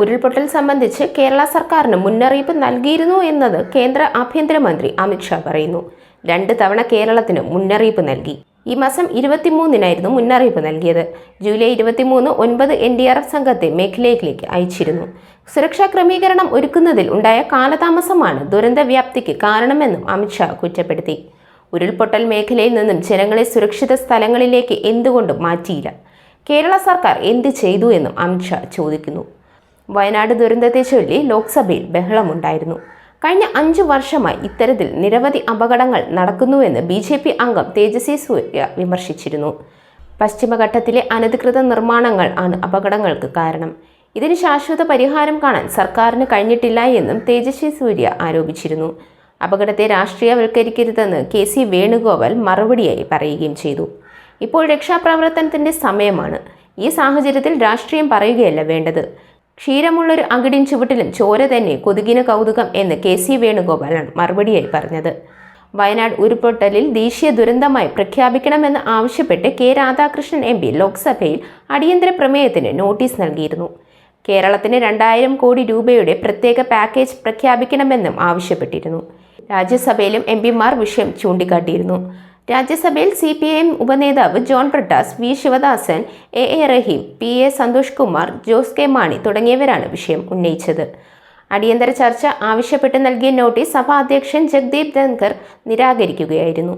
ഉരുൾപൊട്ടൽ സംബന്ധിച്ച് കേരള സർക്കാരിന് മുന്നറിയിപ്പ് നൽകിയിരുന്നു എന്നത് കേന്ദ്ര ആഭ്യന്തരമന്ത്രി അമിത്ഷാ പറയുന്നു. രണ്ട് തവണ കേരളത്തിന് മുന്നറിയിപ്പ് നൽകി. ഈ മാസം ഇരുപത്തിമൂന്നിനായിരുന്നു മുന്നറിയിപ്പ് നൽകിയത്. ജൂലൈ ഇരുപത്തിമൂന്ന് ഒൻപത് എൻ ഡി ആർ എഫ് സംഘത്തെ മേഖലയിലേക്ക് അയച്ചിരുന്നു. സുരക്ഷാ ക്രമീകരണം ഒരുക്കുന്നതിൽ ഉണ്ടായ കാലതാമസമാണ് ദുരന്ത വ്യാപ്തിക്ക് കാരണമെന്നും അമിത്ഷാ കുറ്റപ്പെടുത്തി. ഉരുൾപൊട്ടൽ മേഖലയിൽ നിന്നും ജനങ്ങളെ സുരക്ഷിത സ്ഥലങ്ങളിലേക്ക് എന്തുകൊണ്ടും മാറ്റിയില്ല. കേരള സർക്കാർ എന്ത് ചെയ്തു എന്നും അമിത്ഷാ ചോദിക്കുന്നു. വയനാട് ദുരന്തത്തെ ചൊല്ലി ലോക്സഭയിൽ ബഹളമുണ്ടായിരുന്നു. കഴിഞ്ഞ അഞ്ചു വർഷമായി ഇത്തരത്തിൽ നിരവധി അപകടങ്ങൾ നടക്കുന്നുവെന്ന് ബി ജെ പി അംഗം തേജസ്വി സൂര്യ വിമർശിച്ചിരുന്നു. പശ്ചിമഘട്ടത്തിലെ അനധികൃത നിർമ്മാണങ്ങൾ ആണ് അപകടങ്ങൾക്ക് കാരണം. ഇതിന് ശാശ്വത പരിഹാരം കാണാൻ സർക്കാരിന് കഴിഞ്ഞിട്ടില്ല എന്നും തേജസ്വി സൂര്യ ആരോപിച്ചിരുന്നു. അപകടത്തെ രാഷ്ട്രീയവൽക്കരിക്കരുതെന്ന് കെ സി വേണുഗോപാൽ മറുപടിയായി പറയുകയും ചെയ്തു. ഇപ്പോൾ രക്ഷാപ്രവർത്തനത്തിന്റെ സമയമാണ്. ഈ സാഹചര്യത്തിൽ രാഷ്ട്രീയം പറയുകയല്ല വേണ്ടത്. ക്ഷീരമുള്ളൊരു അകിടിൻ ചുവട്ടിലും ചോര തന്നെ കൊതുകിന് കൗതുകം എന്ന് കെ സി വേണുഗോപാലാണ് മറുപടിയായി പറഞ്ഞത്. വയനാട് ഉരുൾപൊട്ടലിൽ ദേശീയ ദുരന്തമായി പ്രഖ്യാപിക്കണമെന്ന് ആവശ്യപ്പെട്ട് കെ രാധാകൃഷ്ണൻ എം പി ലോക്സഭയിൽ അടിയന്തര പ്രമേയത്തിന് നോട്ടീസ് നൽകിയിരുന്നു. കേരളത്തിന് രണ്ടായിരം കോടി രൂപയുടെ പ്രത്യേക പാക്കേജ് പ്രഖ്യാപിക്കണമെന്നും ആവശ്യപ്പെട്ടിരുന്നു. രാജ്യസഭയിലും എം പിമാർ വിഷയം ചൂണ്ടിക്കാട്ടിയിരുന്നു. രാജ്യസഭയിൽ C P I M ഉപനേതാവ് John Brittas V Sivadasan A A Rahim P A Santhosh Kumar Jose K Mani തുടങ്ങിയവരാണ് വിഷയം ഉന്നയിച്ചത്. അടിയന്തര ചർച്ച ആവശ്യപ്പെട്ട് നൽകിയ നോട്ടീസ് സഭാ അധ്യക്ഷൻ ജഗ്ദീപ് ധൻകർ നിരാകരിക്കുകയായിരുന്നു.